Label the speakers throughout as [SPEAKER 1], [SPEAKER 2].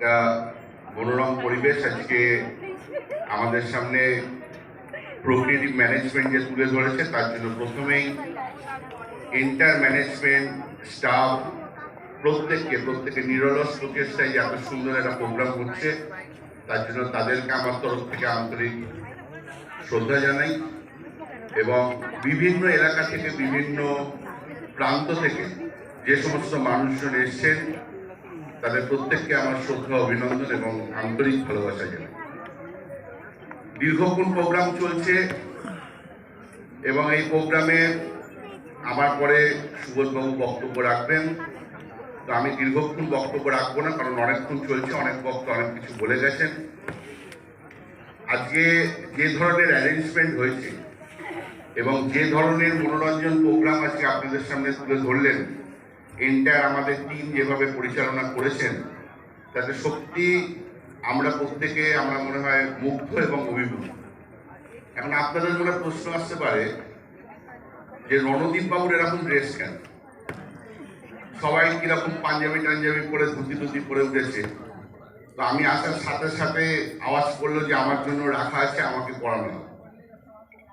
[SPEAKER 1] একটা মনোরম পরিবেশ আজকে আমাদের সামনে প্রকৃতি ম্যানেজমেন্ট যে তুলে ধরেছে, তার জন্য প্রথমেই ইন্টার ম্যানেজমেন্ট স্টাফ প্রত্যেককে প্রত্যেকে নিরলস প্রচেষ্টায় যে এত সুন্দর একটা প্রোগ্রাম হচ্ছে তার জন্য তাদেরকে আমার তরফ থেকে আন্তরিক শ্রদ্ধা জানাই এবং বিভিন্ন এলাকা থেকে বিভিন্ন প্রান্ত থেকে যে সমস্ত মানুষজন এসছেন তাদের প্রত্যেককে আমার শ্রদ্ধা, অভিনন্দন এবং আন্তরিক ভালোবাসা জানাই। দীর্ঘক্ষণ প্রোগ্রাম চলছে এবং এই প্রোগ্রামে আমার পরে সুবোধবাবু বক্তব্য রাখবেন। তো আমি দীর্ঘক্ষণ বক্তব্য রাখব না, কারণ অনেকক্ষণ চলছে, অনেক বক্ত অনেক কিছু বলে গেছেন। আজকে যে ধরনের অ্যারেঞ্জমেন্ট হয়েছে এবং যে ধরনের মনোরঞ্জন প্রোগ্রাম আজকে আপনাদের সামনে তুলে ধরলেন এন্টার আমাদের টিম যেভাবে পরিচালনা করেছেন, তাতে সত্যি আমরা প্রত্যেকে, আমরা মনে হয় মুগ্ধ এবং অভিভূত। এখন আপনাদের মনে প্রশ্ন আসতে পারে যে রণদীপ বাবুর এরকম ড্রেস কেন? সবাই কীরকম পাঞ্জাবি টাঞ্জাবি পরে ধুতি টুতি পরে উঠেছে। তো আমি আসার সাথে সাথে আওয়াজ করল যে আমার জন্য রাখা আছে, আমাকে পড়ানো।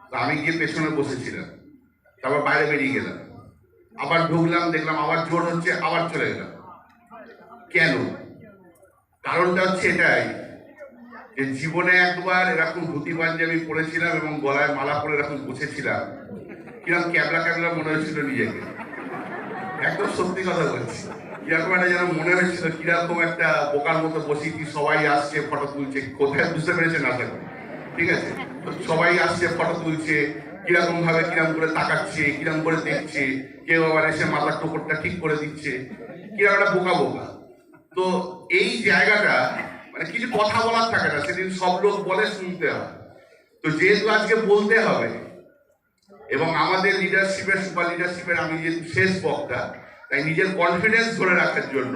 [SPEAKER 1] তো আমি গিয়ে পেছনে বসেছিলাম, তারপর বাইরে বেরিয়ে গেলাম। আবার ঢুকলাম, দেখলাম আবার জোর হচ্ছে, আবার চলে গেলাম। কেন? কারণটা হচ্ছে এটাই, যে জীবনে একবার এরকম ধুতি পাঞ্জাবি পরেছিলাম এবং গলায় মালা পরে এরকম বসেছিলাম কীরকম ক্যাবলা ক্যাবলা মনে হয়েছিল নিজেকে। একদম সত্যি কথা বলছি। এরকম একটা যেন মনে হয়েছিল, কীরকম একটা বোকার মতো বসেছি সবাই আসছে, ফটো তুলছে, কোথায় বুঝতে পেরেছেন আশা করি। ঠিক আছে? সবাই আসছে, ফটো তুলছে কীরকম ভাবে কীরকম করে তাকাচ্ছে, কীরকম করে দেখছে, কেউ আবার এসে মাথার টোপরটা ঠিক করে দিচ্ছে, কীরকম একটা বোকা বোকা। তো এই জায়গাটা মানে কিছু কথা বলার থাকে না, সেদিন সব লোক বলে শুনতে হয়। তো যেহেতু আজকে বলতে হবে, এবং আমাদের লিডারশিপের সুপার লিডারশিপের আমি যেহেতু শেষ বক্তা, তাই নিজের কনফিডেন্স ধরে রাখার জন্য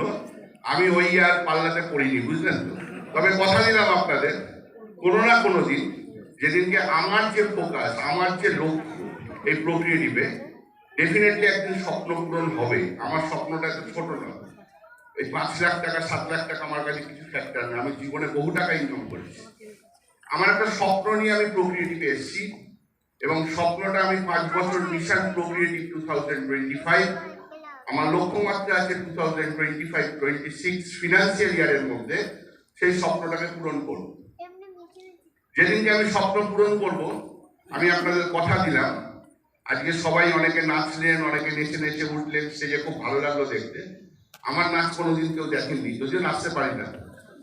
[SPEAKER 1] আমি ওই আর পাল্লাতে পড়িনি, বুঝলেন তো? তবে কথা দিলাম আপনাদের, কোনো না কোনো দিন যেদিনকে আমার যে ফোকাস আমার যে লক্ষ্য, এই প্রক্রিয়েটিভে ডেফিনেটলি একদিন স্বপ্ন পূরণ হবে। আমার স্বপ্নটা এত ছোট নয় এই পাঁচ লাখ টাকা, সাত লাখ টাকা আমার কাছে কিছু ফ্যাক্টর না আমি জীবনে বহু টাকা ইনকাম করেছি। আমার একটা স্বপ্ন নিয়ে আমি প্রক্রিয়েটিভে এসেছি এবং স্বপ্নটা আমি পাঁচ বছর মিশন প্রক্রিয়েটিভ টু থাউজেন্ড টোয়েন্টি ফাইভ আমার লক্ষ্যমাত্রা আছে two thousand twenty five twenty six financial ইয়ারের মধ্যে সেই স্বপ্নটাকে পূরণ করব। যেদিনকে আমি স্বপ্ন পূরণ করব, আমি আপনাদের কথা দিলাম। আজকে সবাই অনেকে নাচলেন, অনেকে নেচে নেচে উঠলেন, সে যে খুব ভালো লাগল দেখতে। আমার নাচ কোনোদিন কেউ দেখেননি, যদিও নাচতে পারি না।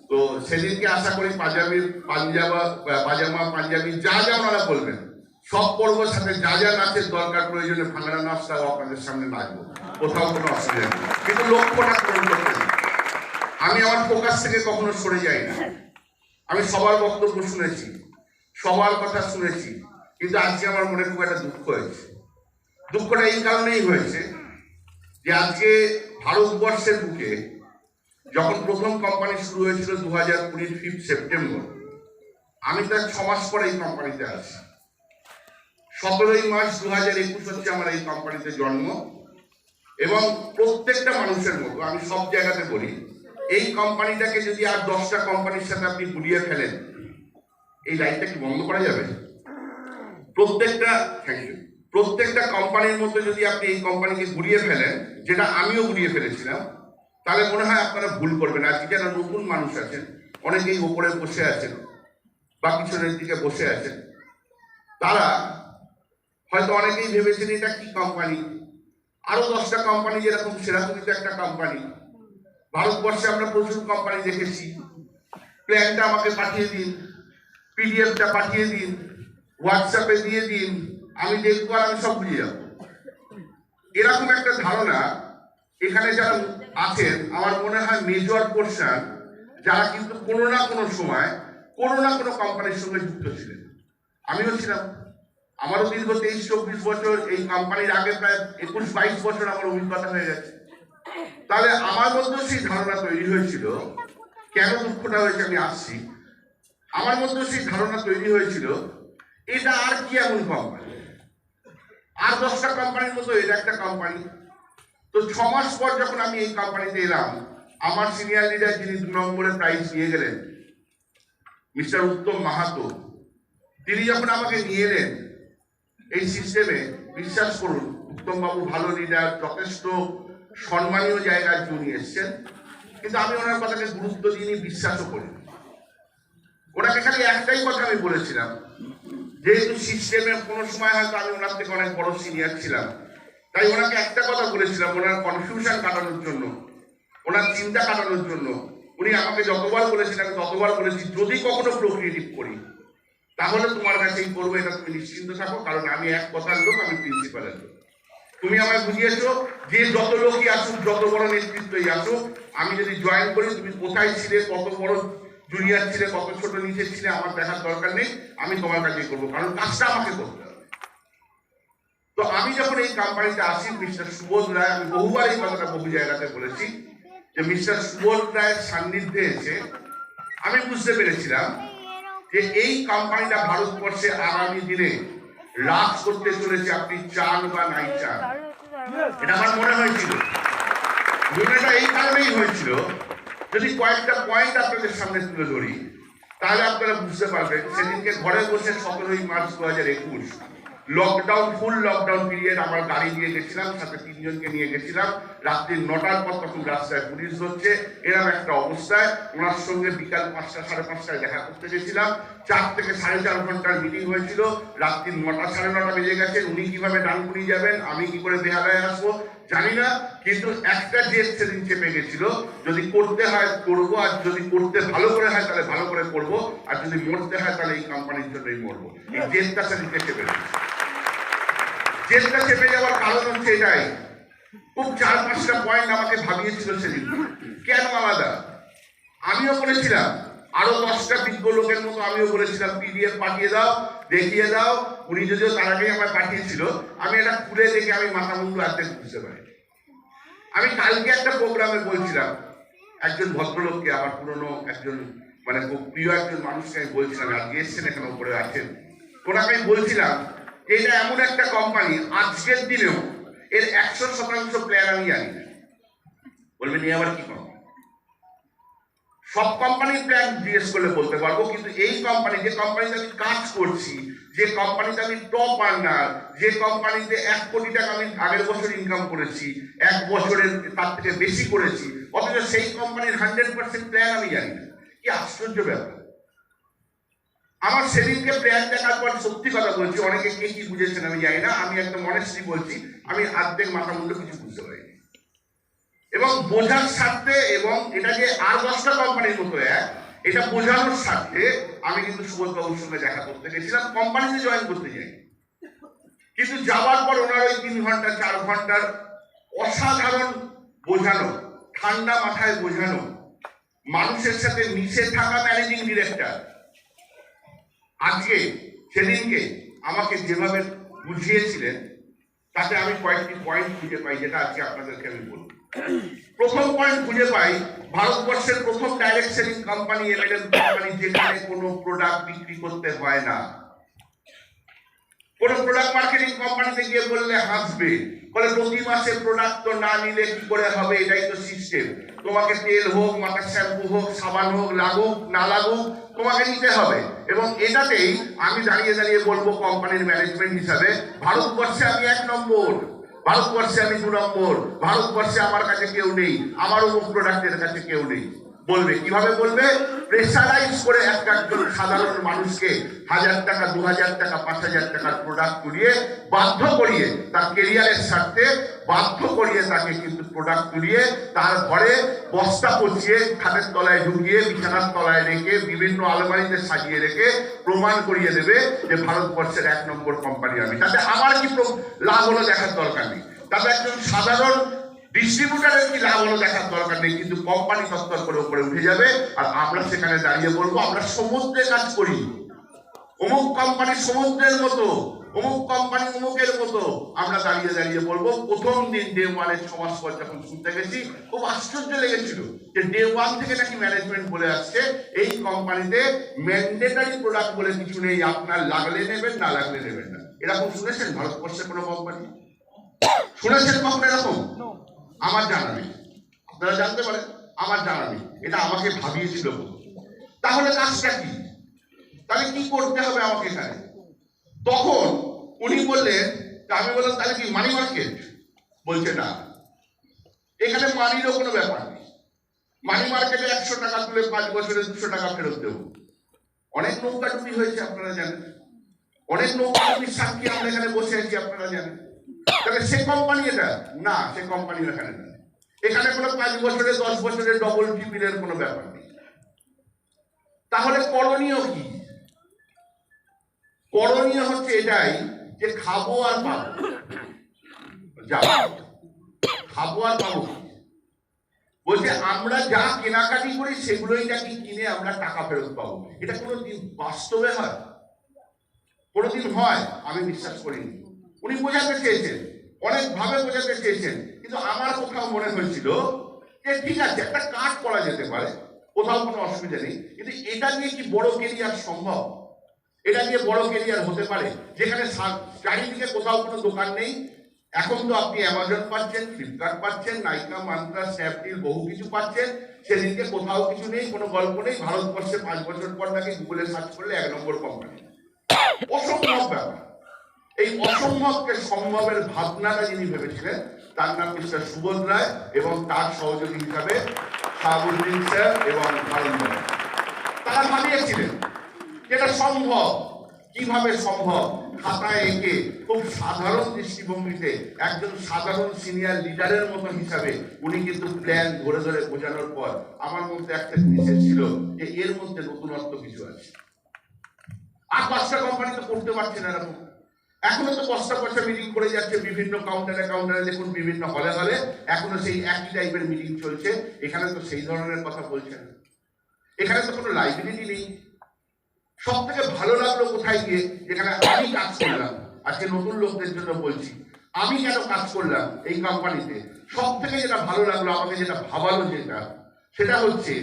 [SPEAKER 1] তো সেদিনকে আশা করি পাঞ্জাবির পাঞ্জাবা, পাজামা, পাঞ্জাবি যা যা ওনারা বলবেন, সব পর্বের সাথে যা যা নাচের দরকার প্রয়োজনে ভাঙড়া নাচটাও আপনাদের সামনে নাচবো। কোথাও কোনো অসুবিধা নেই। কিন্তু লক্ষ্যটা পূরণ করতে। আমি আমার ফোকাস থেকে কখনো সরে যাই না। আমি সবার বক্তব্য শুনেছি। সবার কথা শুনেছি, কিন্তু আজকে আমার মনে খুব একটা দুঃখ হয়েছে। দুঃখটা এই কারণেই হয়েছে যে আজকে ভারতবর্ষের বুকে যখন প্রথম কোম্পানি শুরু হয়েছিল দু হাজার কুড়ির ফিফথ সেপ্টেম্বর আমি তার ছ মাস পরে এই কোম্পানিতে আসি সতেরোই মার্চ দু হাজার একুশ হচ্ছে আমার এই কোম্পানিতে জন্ম এবং প্রত্যেকটা মানুষের মতো, আমি সব জায়গাতে বলি, এই কোম্পানিটাকে যদি আর দশটা কোম্পানির সাথে আপনি গুলিয়ে ফেলেন এই লাইনটা কি বন্ধ করা যাবে? প্রত্যেকটা থ্যাংক প্রত্যেকটা কোম্পানির মধ্যে যদি আপনি এই কোম্পানিকে ঘুরিয়ে ফেলেন, যেটা আমিও ঘুরিয়ে ফেলেছিলাম, তাহলে মনে হয় আপনারা ভুল করবেন। আজকে যারা নতুন মানুষ আছেন, অনেকেই ওপরে বসে আছেন বা পিছনের দিকে বসে আছেন, তারা হয়তো অনেকেই ভেবেছেন এটা কি কোম্পানি আরও দশটা কোম্পানি যেরকম সেরাতুলিতে একটা কোম্পানি ভারতবর্ষে আমরা প্রচুর কোম্পানি দেখেছি। প্ল্যানটা আমাকে পাঠিয়ে দিন। পিডিএফটা পাঠিয়ে দিন হোয়াটসঅ্যাপে দিয়ে দিন, আমি দেখব আর আমি সব বুঝে যাব এরকম একটা ধারণা এখানে যারা আছেন, আমার মনে হয় মেজর পোর্শন যারা কিন্তু কোনো না কোনো সময়, কোনো না কোনো কোম্পানির সঙ্গে যুক্ত ছিলেন। আমিও ছিলাম আমারও দীর্ঘ তেইশ, চব্বিশ বছর এই কোম্পানির আগে প্রায় একুশ, বাইশ বছর আমার অভিজ্ঞতা হয়ে গেছে। তাহলে আমার মধ্যেও সেই ধারণা তৈরি হয়েছিল। কেন দুঃখটা হয়েছে আমি আসছি? আমার মধ্যেও সেই ধারণা তৈরি হয়েছিল, এটা আর কি এমন কোম্পানি আর দশটা কোম্পানির মতো এটা একটা কোম্পানি তো ছ মাস পর যখন আমি এই কোম্পানিতে এলাম, আমার সিনিয়র লিডার যিনি দু নম্বরে প্রাইজ নিয়ে গেলেন মিস্টার উত্তম মাহাতো, তিনি যখন আমাকে নিয়ে এলেন, এই সিস্টেমে বিশ্বাস করুন, উত্তমবাবু ভালো লিডার যথেষ্ট সম্মানীয় জায়গায় উনি এসছেন। কিন্তু আমি ওনার কথাকে গুরুত্ব দিইনি বিশ্বাসও করি ওনাকে খালি একটাই কথা আমি বলেছিলাম, যেহেতু সিস্টেমে কোনো সময় হয়তো আমি ওনার থেকে অনেক বড় সিনিয়র ছিলাম, তাই ওনাকে একটা কথা বলেছিলাম, ওনার কনফিউশন কাটানোর জন্য, ওনার চিন্তা কাটানোর জন্য। উনি আমাকে যতবার বলেছেন, আমি ততবার বলেছি, যদি কখনো প্রক্রিয়েটিভ করি, তাহলে তোমার কাছেই করব, এটা তুমি নিশ্চিন্ত থাকো, কারণ আমি এক কথার লোক, আমি প্রিন্সিপালের লোক। তুমি আমায় বুঝিয়েছো, যে যত লোকই আসুক, যত বড় নেতৃত্বই আসুক, আমি যদি জয়েন করি, তুমি কোথায় ছিলে, কত বড় জুনিয়র ছিলে কত ছোট নিচে ছিলে আমার দেখার দরকার নেই, আমি তোমার কাছেই করব, কারণ কাজটা আমাকে করতে হবে। তো আমি যখন এই কোম্পানিতে আসি, মিস্টার সুবোধ রায়, আমি বহুবার এই কথাটা বহু জায়গাতে বলেছি যে মিস্টার সুবোধ রায়ের সান্নিধ্যে এসে আমি বুঝতে পেরেছিলাম যে এই কোম্পানিটা ভারতবর্ষে আগামী দিনে লাভ করতে চলেছে আপনি চান বা নাই চান। এটা আমার মনে হয়েছিল। এই কারণেই হয়েছিল যদি কয়েকটা পয়েন্ট আপনাদের সামনে তুলে ধরি, তাহলে আপনারা বুঝতে পারবেন সেদিনকে ঘরে বসে সতেরোই মার্চ দু হাজার একুশ লকডাউন ফুল লকডাউন পিরিয়ড আমার গাড়ি নিয়ে গেছিলাম, সাথে তিনজনকে নিয়ে গেছিলাম। রাত্রি নটার পর তখন রাস্তায় পুলিশ ধরছে। এরকম একটা অবস্থায় ওনার সঙ্গে বিকাল পাঁচটা, সাড়ে পাঁচটায় দেখা করতে গেছিলাম। চার থেকে সাড়ে চার ঘণ্টার মিটিং হয়েছিল। রাত্রি নটা, সাড়ে নটা বেজে গেছে। উনি কীভাবে ডানকুনি যাবেন? আমি কি করে বেহালায় আসব? জানি না, কিন্তু একটা জেদ সেদিন চেপে গেছিল, যদি করতে হয় করব, আর যদি করতে ভালো করে হয় তাহলে ভালো করে করব, আর যদি মরতে হয় তাহলে এই কোম্পানির জন্যই মরবো। এই জেদটা সেদিনকে চেপে জেদটা চেপে যাওয়ার কারণ হচ্ছে এটাই। খুব চার পাঁচটা পয়েন্ট আমাকে ভাবিয়েছিল সেদিন। কেন আলাদা? আমিও বলেছিলাম, আরও দশটা বিজ্ঞ লোকের মতো আমিও বলেছিলাম পিডিএফ পাঠিয়ে দাও, দেখিয়ে দাও উনি যদিও তার আগেই আমায় পাঠিয়েছিল, আমি এটা খুলে দেখে আমি মাথা মুন্ডু অর্ধেক বুঝতে পারি আমি কালকে একটা প্রোগ্রামে বলছিলাম, একজন ভদ্রলোককে, আমার পুরনো একজন মানে খুব প্রিয় একজন মানুষকে আমি বলছিলাম আজকে এসছেন এখানে, উপরে আছেন। ওনাকে আমি বলছিলাম, এটা এমন একটা কোম্পানি আজকের দিনেও এর একশো শতাংশ প্ল্যান আমি জানি বলবেন এই আবার কি কোম্পানি সব কোম্পানির প্ল্যান জিজ্ঞেস করলে বলতে পারব, কিন্তু এই কোম্পানি যে কোম্পানিতে আমি কাজ করছি, যে কোম্পানিতে আমি টপ আর্নার যে কোম্পানিতে এক কোটি টাকা আমি আগের বছর ইনকাম করেছি, এক বছরের তার থেকে বেশি করেছি, অথচ সেই কোম্পানির হান্ড্রেড পার্সেন্ট প্ল্যান আমি জানি না। কি আশ্চর্য ব্যাপার। আমার সেদিনকে প্ল্যান দেখার পর সত্যি কথা বলছি, অনেকে কে কি বুঝেছেন আমি জানি না, আমি একদম মনেস্টলি বলছি, আমি অর্ধেক মাথা মুন্ড কিছু বুঝতে পারিনি। এবং বোঝার স্বার্থে এবং এটা যে আর দশটা কোম্পানির মতো এক এটা বোঝানোর স্বার্থে আমি কিন্তু সুবোধ বাবুর সঙ্গে দেখা করতে গেছিলাম কোম্পানিতে জয়েন করতে যাই কিন্তু যাওয়ার পর ওনার ওই তিন ঘণ্টা, চার ঘণ্টার অসাধারণ বোঝানো, ঠান্ডা মাথায় বোঝানো, মানুষের সাথে মিশে থাকা ম্যানেজিং ডিরেক্টর আজকে সেদিনকে আমাকে যেভাবে বুঝিয়েছিলেন, তাতে আমি কয়েকটি পয়েন্ট খুঁজে পাই, যেটা আজকে আপনাদেরকে আমি বলব। প্রথম পয়েন্ট খুঁজে পাই, ভারতবর্ষের প্রথম direct selling company MLM company যেখানে কোনো প্রোডাক্ট বিক্রি করতে হয় না। কোন প্রোডাক্ট মার্কেটিং কোম্পানিতে গিয়ে বললে হাসবে। বলে, প্রতি মাসে প্রোডাক্ট তো না নিলে কি করে হবে? এটাই তো সিস্টেম তোমাকে তেল হোক মাথার শ্যাম্পু হোক, সাবান হোক, লাগুক, না লাগুক, তোমাকে নিতে হবে। এবং এটাতেই আমি দাঁড়িয়ে দাঁড়িয়ে বলব কোম্পানির ম্যানেজমেন্ট হিসাবে, ভারতবর্ষে আমি এক নম্বর। ভারতবর্ষে আমি দু নম্বর, ভারতবর্ষে আমার কাছে কেউ নেই আমার অমুক প্রোডাক্টের কাছে কেউ নেই। বলবে। কীভাবে বলবে? প্রেসারাইজ করে একটা একজন সাধারণ মানুষকে হাজার টাকা, দু হাজার টাকা, পাঁচ হাজার টাকার প্রোডাক্ট তুলিয়ে বাধ্য করিয়ে তার কেরিয়ারের স্বার্থে বাধ্য করিয়ে তাকে কিন্তু প্রোডাক্ট তুলিয়ে তার ঘরে বস্তা পচিয়ে খাটের তলায় ঢুকিয়ে, বিছানার তলায় রেখে, বিভিন্ন আলমারিতে সাজিয়ে রেখে প্রমাণ করিয়ে দেবে যে ভারতবর্ষের এক নম্বর কোম্পানি আমি। তাতে আমার কি লাভ হলো দেখার দরকার নেই। তাতে একজন সাধারণ ডিস্ট্রিবিউটারের কি লাভ হলো দেখার দরকার নেই, কিন্তু কোম্পানি তত্তর করে উপরে উঠে যাবে, আর আমরা সেখানে দাঁড়িয়ে বলব, আমরা সমুদ্রে কাজ করি। অমুক কোম্পানি সমুদ্রের মতো, অমুক কোম্পানি অমুকের মতো। আমরা দাঁড়িয়ে দাঁড়িয়ে বলব, প্রথম দিন ডে ওয়ানের ছমাস পর যখন শুনতে গেছি, খুব আশ্চর্য লেগেছিল যে ডে ওয়ান থেকে নাকি ম্যানেজমেন্ট বলে আসছে, এই কোম্পানিতে ম্যান্ডেটারি প্রোডাক্ট বলে কিছু নেই, আপনার লাগলে নেবেন, না লাগলে নেবেন না। এরকম শুনেছেন? ভারতবর্ষের কোনো কোম্পানি শুনেছেন কখন এরকম? আমার জানা নেই। আপনারা জানতে পারেন, আমার জানা নেই। এটা আমাকে ভাবিয়েছিল বলে। তাহলে কাজটা কি? তাহলে কি করতে হবে আমাকে এখানে? তখন উনি বললেন আমি বললাম, তাহলে কি মানি মার্কেট বলছে, না। এখানে মানিরও কোনো ব্যাপার নেই। মানি মার্কেটে একশো টাকা তুলে পাঁচ বছরে দুশো টাকা ফেরত দেবো। অনেক নৌকা ডুবি হয়েছে, আপনারা জানেন। অনেক নৌকা ডুবির সাক্ষী আমরা এখানে বসে আছি, আপনারা জানেন। তাহলে সে কোম্পানি এটা? না, সে কোম্পানি এখানে এখানে কোনো পাঁচ বছরে, দশ বছরে ডবল টিপিলের কোনো ব্যাপার নেই। তাহলে করণীয় কি? করণীয় হচ্ছে এটাই যে খাব আর পাবো। যাব খাব আর পাবো? বলছে, আমরা যা কেনাকাটি করি, সেগুলোই নাকি কিনে আমরা টাকা ফেরত পাবো। এটা কোনোদিন বাস্তবে হয়? কোনোদিন হয়? আমি বিশ্বাস করিনি। উনি বোঝাতে চেয়েছেন। অনেক ভাবে বোঝাতে চেয়েছেন। কিন্তু আমার কোথাও মনে হয়েছিল যে ঠিক আছে, একটা কাজ করা যেতে পারে, কোথাও কোনো অসুবিধা নেই। কিন্তু এটা নিয়ে কি বড় কেরিয়ার সম্ভব? এটা নিয়ে বড় কেরিয়ার হতে পারে, যেখানে চারিদিকে কোথাও কোনো দোকান নেই। এখন তো আপনি অ্যামাজন পাচ্ছেন ফ্লিপকার্ট পাচ্ছেন নাইকা মান্ত্রা স্ন্যাপডিল বহু কিছু পাচ্ছেন। সেদিনকে কোথাও কিছু নেই, কোনো গল্প নেই। ভারতবর্ষে পাঁচ বছর পর নাকি গুগলে সার্চ করলে এক নম্বর কোম্পানি অসম্ভব ব্যাপার। এই অসম্ভবকে সম্ভবের ভাবনাটা যিনি ভেবেছিলেন, তার নাম মিস্টার সুবোধ রায় এবং তার সহযোগী হিসাবে শাহাবুদ্দিন স্যার এবং তারা ভাবিয়েছিলেন যেটা সম্ভব। কীভাবে সম্ভব? খাতায় এঁকে খুব সাধারণ দৃষ্টিভঙ্গিতে একজন সাধারণ সিনিয়র লিডারের মতো হিসাবে উনি কিন্তু প্ল্যান ধরে ধরে বোঝানোর পর আমার মধ্যে একটা জিনিস ছিল যে এর মধ্যে নতুনত্ব কিছু আছে। আর পাঁচটা কোম্পানি তো করতে পারছে না এরকম। এখনও তো বস্তা পয়সা মিটিং করে যাচ্ছে বিভিন্ন কাউন্টারে কাউন্টারে দেখুন বিভিন্ন হলে হলে এখনও সেই একই টাইপের মিটিং চলছে। এখানে তো সেই ধরনের কথা বলছেন। এখানে তো কোনো লাইব্রেরি নেই। সব থেকে ভালো লাগল কোথায় গিয়ে? যেখানে আমি কাজ করলাম। আজকে নতুন লোকদের জন্য বলছি, আমি কেন কাজ করলাম এই কোম্পানিতে সব থেকে যেটা ভালো লাগল, আমাকে যেটা ভাবালো যেটা, সেটা হচ্ছে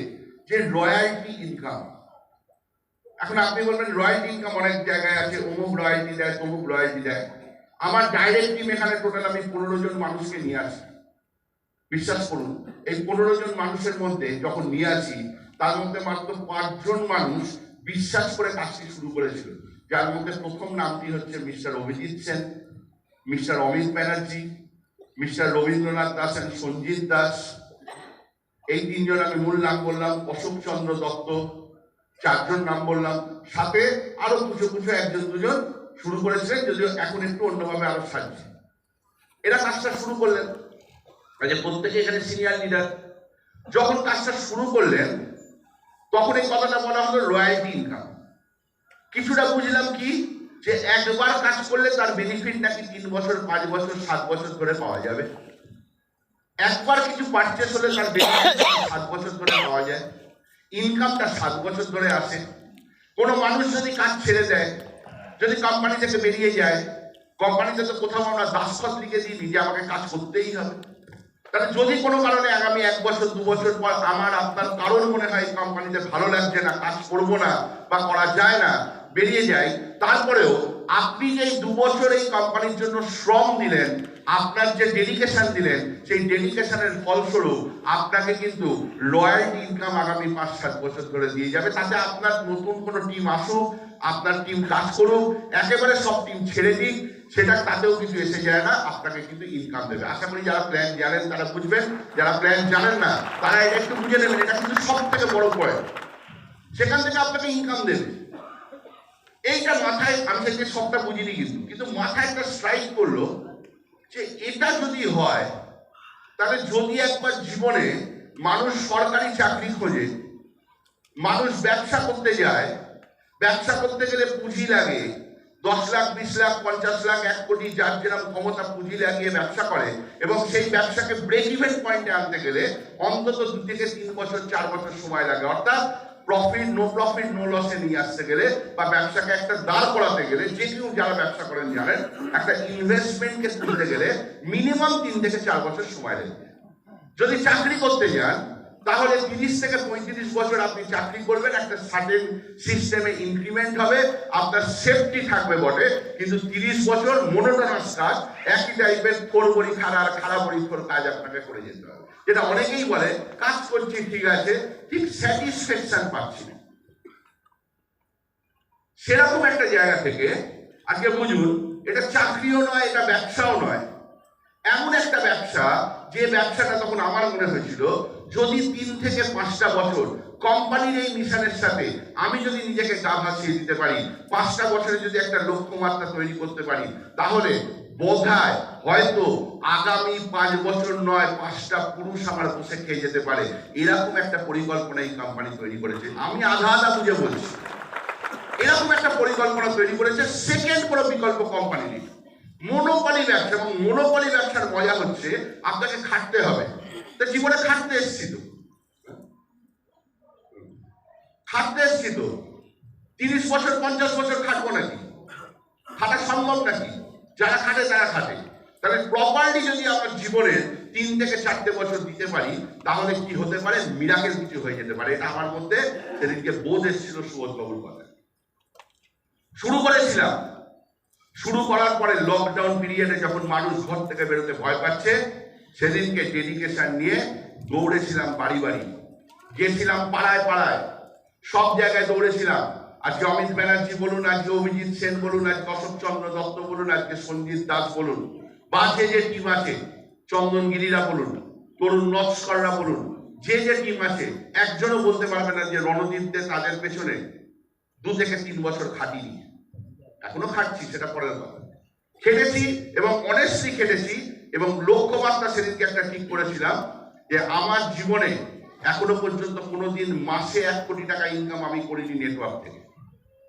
[SPEAKER 1] যে রয়্যালটি ইনকাম এখন আপনি বলবেন রয়্যালটি ইনকাম অনেক জায়গায় আছে, অমুক রয়্যালটি দেয়, তমুক রয়্যালটি দেয়। আমার ডাইরেক্ট টিম এখানে টোটাল আমি পনেরো জন মানুষকে নিয়ে আসি। বিশ্বাস করুন, এই পনেরো জন মানুষের মধ্যে যখন নিয়ে আসি, তার মধ্যে মাত্র পাঁচজন মানুষ বিশ্বাস করে কাজটি শুরু করেছিল। যার মধ্যে প্রথম নামটি হচ্ছে mister Abhijit Sen, mister Amit Banerjee, mister Rabindranath Das এবং সঞ্জিত দাস। এই তিনজন আমি মূল নাম বললাম অশোক চন্দ্র দত্ত চারজন নাম বললাম। সাথে আরও কিছু কিছু একজন দুজন শুরু করেছিলেন যদিও এখন একটু অন্যভাবে আরও সাজছে। এরা কাজটা শুরু করলেন। কাজে প্রত্যেকে এখানে সিনিয়র লিডার যখন কাজটা শুরু করলেন, তখন এই কথাটা বলা হলো রয়্যালটি ইনকাম কিছুটা বুঝলাম কি? যে একবার কাজ করলে তার বেনিফিট নাকি তিন বছর, পাঁচ বছর, সাত বছর ধরে পাওয়া যাবে। একবার কিছু পারচেস হলে তার বেনিফিট সাত বছর ধরে পাওয়া যায়। ইনকামটা সাত বছর ধরে আসে কোনো মানুষ যদি কাজ ছেড়ে দেয়, যদি কোম্পানি থেকে বেরিয়ে যায় কোম্পানিতে তো কোথাও আমরা দাসখত লিখে দিই যে আমাকে কাজ করতেই হবে। তাহলে যদি কোনো কারণে আগামী এক বছর, দু বছর পর আমার, আপনার কারণ মনে হয় কোম্পানিতে ভালো লাগছে না, কাজ করব না বা করা যায় না, বেরিয়ে যায়, তারপরেও আপনি যে দু বছর এই কোম্পানির জন্য শ্রম দিলেন আপনার যে ডেডিকেশন দিলেন, সেই ডেডিকেশনের ফলস্বরূপ আপনাকে কিন্তু রয়্যালটি ইনকাম আগামী পাঁচ, সাত বছর ধরে দিয়ে যাবে। তাতে আপনার নতুন কোনো টিম আসুক, আপনার টিম কাজ করুক, একেবারে সব টিম ছেড়ে দিক, সেটা তাতেও কিছু এসে যায় না, আপনাকে কিন্তু ইনকাম দেবে। আশা করি যারা প্ল্যান জানেন তারা বুঝবেন, যারা প্ল্যান জানেন না, তারা এটা একটু বুঝে নেবেন, এটা কিন্তু সব থেকে বড় পয়েন্ট সেখান থেকে আপনাকে ইনকাম দেবে। এইটা মাথায়, আমি সেদিকে সবটা বুঝিনি কিন্তু কিন্তু মাথায় একটা স্ট্রাইক করল যে এটা যদি হয়, তাহলে যদি একবার জীবনে মানুষ সরকারি চাকরি খোঁজে, মানুষ ব্যবসা করতে যায়, ব্যবসা করতে গেলে পুঁজি লাগে, দশ লাখ, বিশ লাখ, পঞ্চাশ লাখ, এক কোটি, যার যেরকম ক্ষমতা পুঁজি লাগিয়ে ব্যবসা করে, এবং সেই ব্যবসাকে ব্রেক ইভেন পয়েন্টে আনতে গেলে অন্তত দু থেকে তিন বছর, চার বছর সময় লাগে। অর্থাৎ প্রফিট নো প্রফিট নো লসে নিয়ে আসতে গেলে বা ব্যবসাকে একটা দাঁড় করাতে গেলে, যে কেউ যারা ব্যবসা করেন জানেন, একটা ইনভেস্টমেন্টকে তুলতে গেলে মিনিমাম তিন থেকে চার বছর সময় লাগবে। যদি চাকরি করতে যান তাহলে তিরিশ থেকে পঁয়ত্রিশ বছর আপনি চাকরি করবেন, একটা সার্টেন সিস্টেমে ইনক্রিমেন্ট হবে, আপনার সেফটি থাকবে বটে, কিন্তু তিরিশ বছর মনোটনাস কাজ, একই টাইপের কোরবরি খারাপ খারাপ পরীক্ষার কাজ আপনাকে করে যেতে হবে। যেটা অনেকেই বলে, কাজ করছি, ঠিক আছে, ঠিক স্যাটিসফ্যাকশন পাচ্ছি না। সেরকম একটা জায়গা থেকে, আজকে বুঝুন, এটা চাকরিও নয়, এটা ব্যবসাও নয়। এমন একটা ব্যবসা, যে ব্যবসাটা তখন আমার মনে হয়েছিল যদি তিন থেকে পাঁচটা বছর কোম্পানির এই মিশনের সাথে আমি যদি নিজেকে গা ভাসিয়ে দিতে পারি, পাঁচটা বছরে যদি একটা লক্ষ্যমাত্রা তৈরি করতে পারি, তাহলে বোধহয় হয়তো আগামী পাঁচ বছর নয়, পাঁচটা পুরুষ আমার বসে খেয়ে যেতে পারে। এরকম একটা পরিকল্পনা এই কোম্পানি তৈরি করেছে। আমি আধা আধা বুঝে বলছি। এরকম একটা পরিকল্পনা তৈরি করেছে সেকেন্ড কোনো বিকল্প কোম্পানি নেই মনোপলি ব্যবসা এবং মনোপলি ব্যবসার মজা হচ্ছে, আপনাকে খাটতে হবে। তো জীবনে খাটতে এসছি তো। খাটতে এসছি তো। তিরিশ বছর, পঞ্চাশ বছর খাটবো নাকি? খাটা সম্ভব নাকি যারা খাটে, তারা খাটে। তাহলে প্রপারলি যদি আমার জীবনে তিন থেকে চারটে বছর দিতে পারি, তাহলে কি হতে পারে? মিরাকেল কিছু হয়ে যেতে পারে। এটা আমার মধ্যে সেদিনকে বোধ এসেছিল সুবোধবাবুর কথা। শুরু করেছিলাম। শুরু করার পরে লকডাউন পিরিয়ডে যখন মানুষ ঘর থেকে বেরোতে ভয় পাচ্ছে সেদিনকে ডেডিকেশন নিয়ে দৌড়েছিলাম বাড়ি বাড়ি। গেছিলাম পাড়ায় পাড়ায়। সব জায়গায় দৌড়েছিলাম। আজকে অমিত ব্যানার্জি বলুন, আজকে অভিজিৎ সেন বলুন, আজকে অশোক চন্দ্র দত্ত বলুন, আজকে সঞ্জিত দাস বলুন, বা যে যে টিম আছে, চন্দনগিরিরা বলুন, তরুণ নস্কররা বলুন, যে যে টিম আছে, একজনও বলতে পারবে না যে রণদীপ দে তাদের পেছনে দু থেকে তিন বছর খাটিনি। এখনও খাটছি, সেটা পরের কথা। খেটেছি এবং অনেস্টলি খেটেছি এবং লক্ষ্যমাত্রা সেদিনকে একটা ঠিক করেছিলাম যে আমার জীবনে এখনও পর্যন্ত কোনোদিন মাসে এক কোটি টাকা ইনকাম আমি করিনি নেটওয়ার্ক থেকে।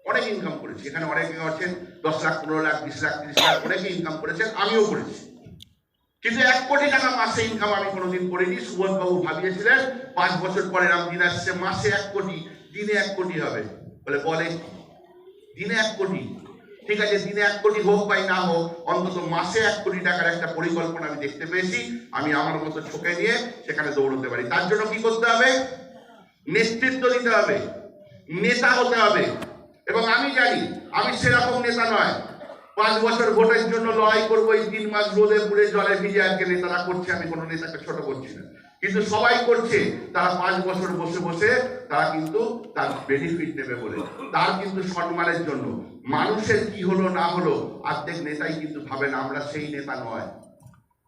[SPEAKER 1] অনেক ইনকাম করেছি। এখানে অনেকে আছেন, দশ লাখ, পনেরো লাখ, বিশ লাখ, তিরিশ লাখ, অনেকে ইনকাম করেছেন, আমিও করেছি। কিন্তু এক কোটি টাকা মাসে ইনকাম আমি কোনোদিন করিনি, সুবোধবাবু ভাবিয়েছিলেন, পাঁচ বছর পরে এরকম দিন আসছে, মাসে এক কোটি, দিনে এক কোটি হবে। বলে বলে দিনে এক কোটি? ঠিক আছে, দিনে এক কোটি হোক বা না হোক, অন্তত মাসে এক কোটি টাকার একটা পরিকল্পনা আমি দেখতে পেয়েছি, আমি আমার মতো ছোকে নিয়ে সেখানে দৌড়তে পারি। তার জন্য কি করতে হবে? নেতৃত্ব দিতে হবে, নেতা হতে হবে। এবং আমি জানি, আমি সেরকম নেতা নয়। পাঁচ বছর ভোটের জন্য লড়াই করব, এই তিন মাস রোদে পুড়ে জলে ভিজে আজকে নেতারা করছে, আমি কোনো নেতাকে ছোট করছি না। কিন্তু সবাই করছে। তারা পাঁচ বছর বসে বসে তারা কিন্তু তার বেনিফিট নেবে বলে। তার কিন্তু সম্মানের জন্য। মানুষের কি হলো, না হলো, অর্ধেক নেতাই কিন্তু ভাবেন, আমরা সেই নেতা নয়।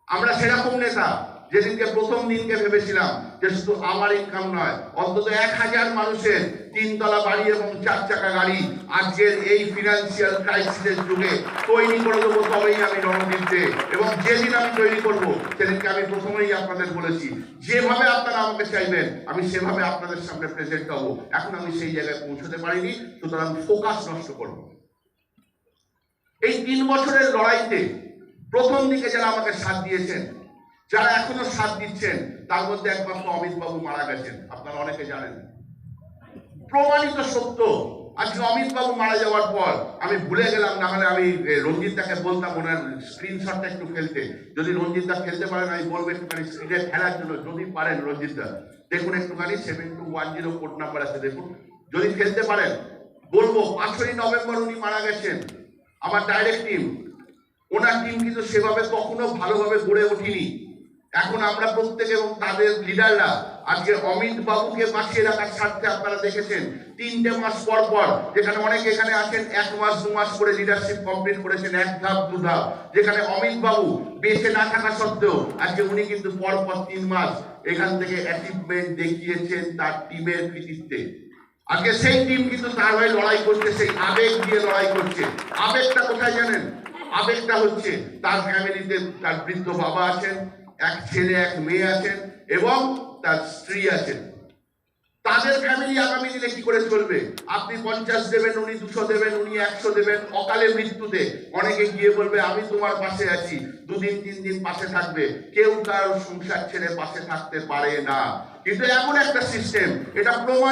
[SPEAKER 1] আমরা সেরকম নেতা। যেদিনকে প্রথম দিনকে ভেবেছিলাম যে শুধু আমার ইনকাম নয়, অন্তত এক হাজার মানুষের তিনতলা বাড়ি এবং চার চাকা গাড়ি আজকের এই ফিনান্সিয়াল ক্রাইসিসের যুগে তৈরি করে দেবো তবেই আমি রণদীপ দে এবং যেদিন আমি তৈরি করব, সেদিনকে আমি প্রথমেই আপনাদের বলেছি, যেভাবে আপনারা আমাকে চাইবেন, আমি সেভাবে আপনাদের সামনে প্রেজেন্ট হব। এখন আমি সেই জায়গায় পৌঁছতে পারিনি, সুতরাং ফোকাস নষ্ট করব। এই তিন বছরের লড়াইতে প্রথম দিকে যারা আমাকে সাথ দিয়েছেন যারা এখনও সাথ দিচ্ছেন, তার মধ্যে একমাত্র অমিত বাবু মারা গেছেন। আপনারা অনেকে জানেন। প্রমাণিত সত্য, আজকে অমিত বাবু মারা যাওয়ার পর আমি ভুলে গেলাম, না হলে আমি রঞ্জিত দাকে বলতাম, ওনার স্ক্রিনশটটা একটু ফেলতে। যদি রঞ্জিত দা খেলতে পারেন, আমি বলব একটুখানি স্ক্রিনে খেলার জন্য, যদি পারেন রঞ্জিত দা দেখুন একটুখানি seven two one zero code number আছে, দেখুন। যদি খেলতে পারেন, বলব পাঁচই নভেম্বর উনি মারা গেছেন। আমার ডাইরেক্ট টিম ওনার টিম কিন্তু সেভাবে কখনো ভালোভাবে গড়ে ওঠেনি। এখন আমরা প্রত্যেকে এবং তাদের লিডাররা আজকে অমিত বাবুকে বাঁচিয়ে রাখার স্বার্থে আপনারা দেখেছেন, তিনটে মাস পর পর, যেখানে অনেকে এখানে আছেন, এক মাস, দু মাস করে লিডারশিপ কমপ্লিট করেছেন, এক ধাপ, দু ধাপ। যেখানে অমিত বাবু বেঁচে না থাকা সত্ত্বেও, আজকে উনি কিন্তু পর পর তিন মাস এখান থেকে অ্যাচিভমেন্ট দেখিয়েছেন তার টিমের কৃতিত্বে। আজকে সেই টিম কিন্তু তার হয়ে লড়াই করছে, সেই আবেগ দিয়ে লড়াই করছে। আবেগটা কোথায় জানেন? আবেগটা হচ্ছে তার ফ্যামিলিতে তার বৃদ্ধ বাবা আছেন এক ছেলে, এক মেয়ে আছেন এবং তার স্ত্রী আছেন। তাদের ফ্যামিলি আগামী দিনে কি করে চলবে? আপনি পঞ্চাশ দেবেন, উনি দুশো দেবেন, উনি একশো দেবেন, অকালে মৃত্যুতে। অনেকে গিয়ে বলবে, আমি তোমার পাশে আছি, দুদিন তিন দিন পাশে থাকবে। কেউ তার সংসার ছেড়ে পাশে থাকতে পারে না। কিন্তু এমন একটা সিস্টেম এটা প্রমাণ